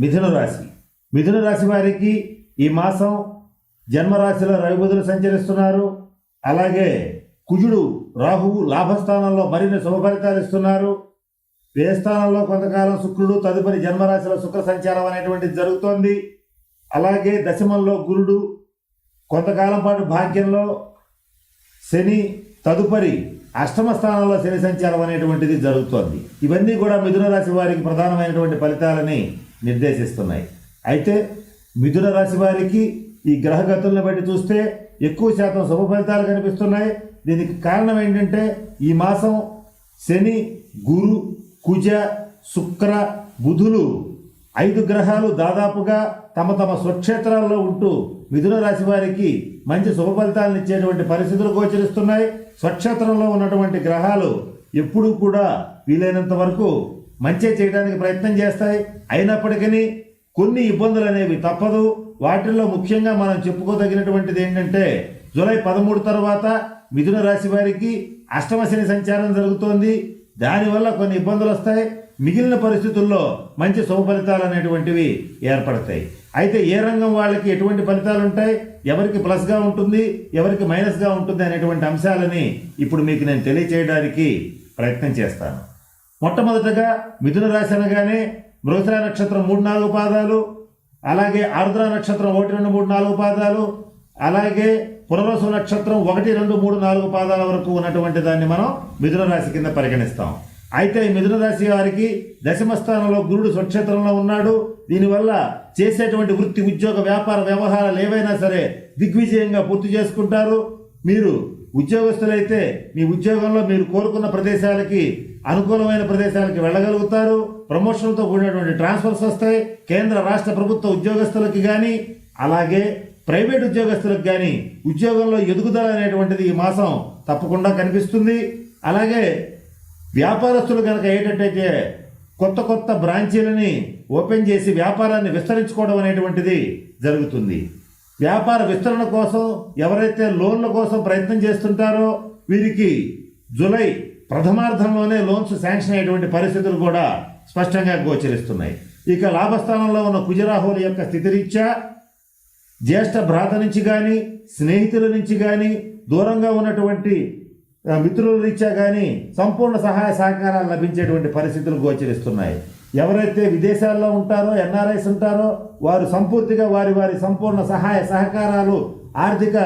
మిథున రాశి. మిథున రాశి వారికి ఈ మాసం జన్మరాశిలో రవిబుధులు సంచరిస్తున్నారు. అలాగే కుజుడు రాహువు లాభస్థానంలో మరిన్ని శుభ ఫలితాలు ఇస్తున్నారు. వ్యయస్థానంలో కొంతకాలం శుక్రుడు తదుపరి జన్మరాశిలో శుక్ర సంచారం అనేటువంటిది జరుగుతోంది. అలాగే దశమంలో గురుడు కొంతకాలం పాటు భాగ్యంలో శని తదుపరి అష్టమ స్థానంలో శని సంచారం అనేటువంటిది జరుగుతోంది. ఇవన్నీ కూడా మిథున రాశి వారికి ప్రధానమైనటువంటి ఫలితాలని నిర్దేశిస్తున్నాయి. అయితే మిథున రాశి వారికి ఈ గ్రహగతులను బట్టి చూస్తే ఎక్కువ శాతం శుభ ఫలితాలు కనిపిస్తున్నాయి. దీనికి కారణం ఏంటంటే ఈ మాసం శని గురు కుజ శుక్ర బుధులు ఐదు గ్రహాలు దాదాపుగా తమ తమ స్వక్షేత్రాల్లో ఉంటూ మిథున రాశి వారికి మంచి శుభ ఫలితాలను ఇచ్చేటువంటి పరిస్థితులు గోచరిస్తున్నాయి. స్వక్షేత్రంలో ఉన్నటువంటి గ్రహాలు ఎప్పుడూ కూడా వీలైనంత వరకు మంచి చేయడానికి ప్రయత్నం చేస్తాయి. అయినప్పటికీ కొన్ని ఇబ్బందులు అనేవి తప్పదు. వాటిల్లో ముఖ్యంగా మనం చెప్పుకోదగినటువంటిది ఏంటంటే జూలై పదమూడు తర్వాత మిథున రాశి వారికి అష్టమశని సంచారం జరుగుతోంది. దానివల్ల కొన్ని ఇబ్బందులు వస్తాయి. మిగిలిన పరిస్థితుల్లో మంచి శుభ ఫలితాలు అనేటువంటివి ఏర్పడతాయి. అయితే ఏ రంగం వాళ్ళకి ఎటువంటి ఫలితాలు ఉంటాయి? ఎవరికి ప్లస్గా ఉంటుంది? ఎవరికి మైనస్గా ఉంటుంది అనేటువంటి అంశాలని ఇప్పుడు మీకు నేను తెలియచేయడానికి ప్రయత్నం చేస్తాను. మొట్టమొదటగా మిథున రాశి అనగానే మృగశిర నక్షత్రం మూడు నాలుగు పాదాలు అలాగే ఆర్ద్ర నక్షత్రం ఒకటి రెండు మూడు నాలుగు పాదాలు అలాగే పునరసు నక్షత్రం ఒకటి రెండు మూడు నాలుగు పాదాల వరకు ఉన్నటువంటి దాన్ని మనం మిథున రాశి కింద పరిగణిస్తాం. అయితే ఈ మిథున రాశి వారికి దశమ స్థానంలో గురుడు స్వక్షేత్రంలో ఉన్నాడు. దీనివల్ల చేసేటువంటి వృత్తి ఉద్యోగ వ్యాపార వ్యవహారాలు ఏవైనా సరే దిగ్విజయంగా పూర్తి చేసుకుంటారు. మీరు ఉద్యోగస్తులైతే మీ ఉద్యోగంలో మీరు కోరుకున్న ప్రదేశాలకి అనుకూలమైన ప్రదేశాలకి వెళ్ళగలుగుతారు. ప్రమోషన్తో కూడినటువంటి ట్రాన్స్ఫర్స్ వస్తాయి. కేంద్ర రాష్ట్ర ప్రభుత్వ ఉద్యోగస్తులకి కానీ అలాగే ప్రైవేట్ ఉద్యోగస్తులకు కానీ ఉద్యోగంలో ఎదుగుదల అనేటువంటిది ఈ మాసం తప్పకుండా కనిపిస్తుంది. అలాగే వ్యాపారస్తులు కనుక ఏంటంటే కొత్త కొత్త బ్రాంచీలని ఓపెన్ చేసి వ్యాపారాన్ని విస్తరించుకోవడం అనేటువంటిది జరుగుతుంది. వ్యాపార విస్తరణ కోసం ఎవరైతే లోన్ల కోసం ప్రయత్నం చేస్తుంటారో వీరికి జూలై ప్రథమార్థంలోనే లోన్స్ శాంక్షన్ అయ్యేటువంటి పరిస్థితులు కూడా స్పష్టంగా గోచరిస్తున్నాయి. ఇక లాభస్థానంలో ఉన్న కుజరాహుల యొక్క స్థితిరీత్యా జ్యేష్ఠ భ్రాత నుంచి కానీ స్నేహితుల నుంచి కానీ దూరంగా ఉన్నటువంటి మిత్రుల రీత్యా కానీ సంపూర్ణ సహాయ సహకారాలు లభించేటువంటి పరిస్థితులు గోచరిస్తున్నాయి. ఎవరైతే విదేశాల్లో ఉంటారో ఎన్ఆర్ఐస్ ఉంటారో వారు సంపూర్తిగా వారి వారి సంపూర్ణ సహాయ సహకారాలు ఆర్థిక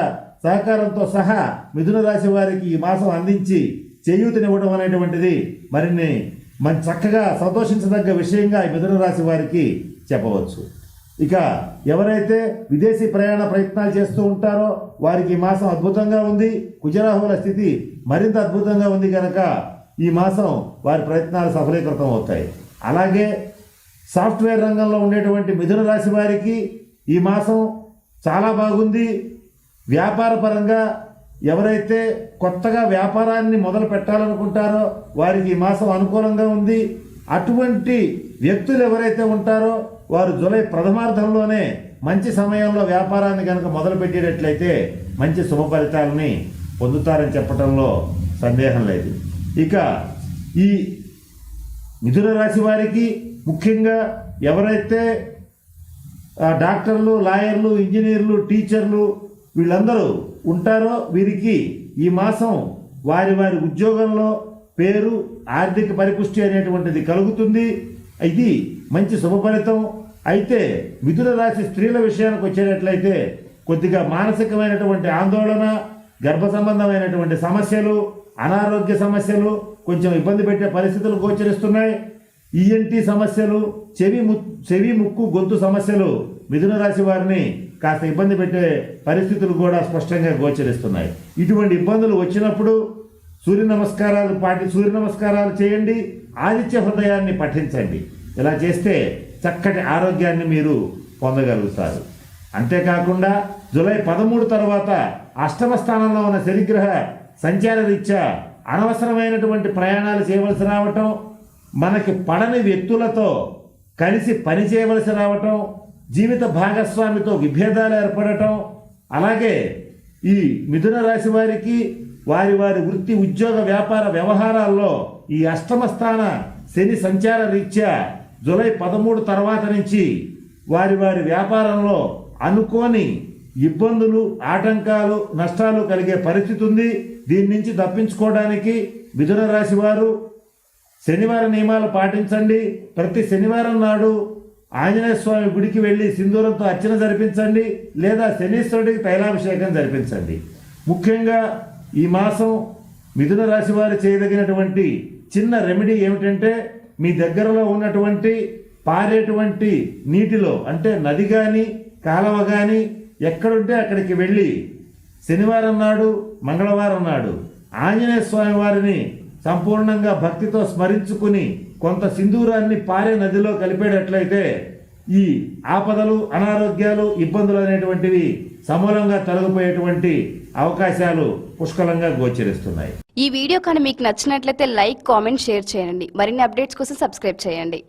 సహకారంతో సహా మిథున రాశి వారికి ఈ మాసం అందించి చేయూతనివ్వడం అనేటువంటిది మరిన్ని మంచి చక్కగా సంతోషించదగ్గ విషయంగా ఈ మిథున రాశి వారికి చెప్పవచ్చు. ఇక ఎవరైతే విదేశీ ప్రయాణ ప్రయత్నాలు చేస్తూ ఉంటారో వారికి ఈ మాసం అద్భుతంగా ఉంది. కుజరాహుల స్థితి మరింత అద్భుతంగా ఉంది కనుక ఈ మాసం వారి ప్రయత్నాలు సఫలీకృతం అవుతాయి అలాగే సాఫ్ట్వేర్ రంగంలో ఉండేటువంటి మిథున రాశి వారికి ఈ మాసం చాలా బాగుంది. వ్యాపార పరంగా ఎవరైతే కొత్తగా వ్యాపారాన్ని మొదలు పెట్టాలనుకుంటారో వారికి ఈ మాసం అనుకూలంగా ఉంది. అటువంటి వ్యక్తులు ఎవరైతే ఉంటారో వారు జూలై ప్రథమార్థంలోనే మంచి సమయంలో వ్యాపారాన్ని కనుక మొదలు పెట్టేటట్లయితే మంచి శుభ ఫలితాలని పొందుతారని చెప్పడంలో సందేహం లేదు. ఇక ఈ మిథున రాశి వారికి ముఖ్యంగా ఎవరైతే డాక్టర్లు లాయర్లు ఇంజనీర్లు టీచర్లు వీళ్ళందరూ ఉంటారో వీరికి ఈ మాసం వారి వారి ఉద్యోగంలో పేరు ఆర్థిక పరిపుష్టి అనేటువంటిది కలుగుతుంది. ఇది మంచి శుభ ఫలితం. అయితే మిథున రాశి స్త్రీల విషయానికి వచ్చేటట్లయితే కొద్దిగా మానసికమైనటువంటి ఆందోళన గర్భ సంబంధమైనటువంటి సమస్యలు అనారోగ్య సమస్యలు కొంచెం ఇబ్బంది పెట్టే పరిస్థితులు గోచరిస్తున్నాయి. ఈఎన్టీ సమస్యలు చెవి ము చెవి ముక్కు గొంతు సమస్యలు మిథున రాశి వారిని కాస్త ఇబ్బంది పెట్టే పరిస్థితులు కూడా స్పష్టంగా గోచరిస్తున్నాయి. ఇటువంటి ఇబ్బందులు వచ్చినప్పుడు సూర్య నమస్కారాలు పాటి సూర్య నమస్కారాలు చేయండి. ఆదిత్య హృదయాన్ని పఠించండి. ఇలా చేస్తే చక్కటి ఆరోగ్యాన్ని మీరు పొందగలుగుతారు. అంతేకాకుండా జూలై పదమూడు తర్వాత అష్టమ స్థానంలో ఉన్న శనిగ్రహ సంచార రీత్యా అనవసరమైనటువంటి ప్రయాణాలు చేయవలసి రావటం మనకి పడని వ్యక్తులతో కలిసి పని చేయవలసి రావటం జీవిత భాగస్వామితో విభేదాలు ఏర్పడటం అలాగే ఈ మిథున రాశి వారికి వారి వారి వృత్తి ఉద్యోగ వ్యాపార వ్యవహారాల్లో ఈ అష్టమ స్థాన శని సంచార రీత్యా జూలై పదమూడు తర్వాత నుంచి వారి వారి వ్యాపారంలో అనుకోని ఇబ్బందులు ఆటంకాలు నష్టాలు కలిగే పరిస్థితి ఉంది. దీని నుంచి తప్పించుకోవడానికి మిథున రాశి వారు శనివారం నియమాలు పాటించండి. ప్రతి శనివారం నాడు ఆంజనేయ స్వామి గుడికి వెళ్ళి సింధూరంతో అర్చన జరిపించండి. లేదా శనీశ్వరుడికి తైలాభిషేకం జరిపించండి. ముఖ్యంగా ఈ మాసం మిథున రాశి వారు చేయదగినటువంటి చిన్న రెమెడీ ఏమిటంటే మీ దగ్గరలో ఉన్నటువంటి పారేటువంటి నీటిలో అంటే నది కానీ కాలవ కానీ ఎక్కడుంటే అక్కడికి వెళ్ళి శనివారం నాడు మంగళవారం నాడు ఆంజనేయ స్వామి వారిని సంపూర్ణంగా భక్తితో స్మరించుకుని కొంత సింధూరాన్ని పారే నదిలో కలిపేటట్లయితే ఈ ఆపదలు అనారోగ్యాలు ఇబ్బందులు అనేటువంటివి సమూలంగా తొలగిపోయేటువంటి అవకాశాలు పుష్కలంగా గోచరిస్తున్నాయి. ఈ వీడియో కానీ మీకు నచ్చినట్లయితే లైక్ కామెంట్ షేర్ చేయండి. మరిన్ని అప్డేట్స్ కోసం సబ్స్క్రైబ్ చేయండి.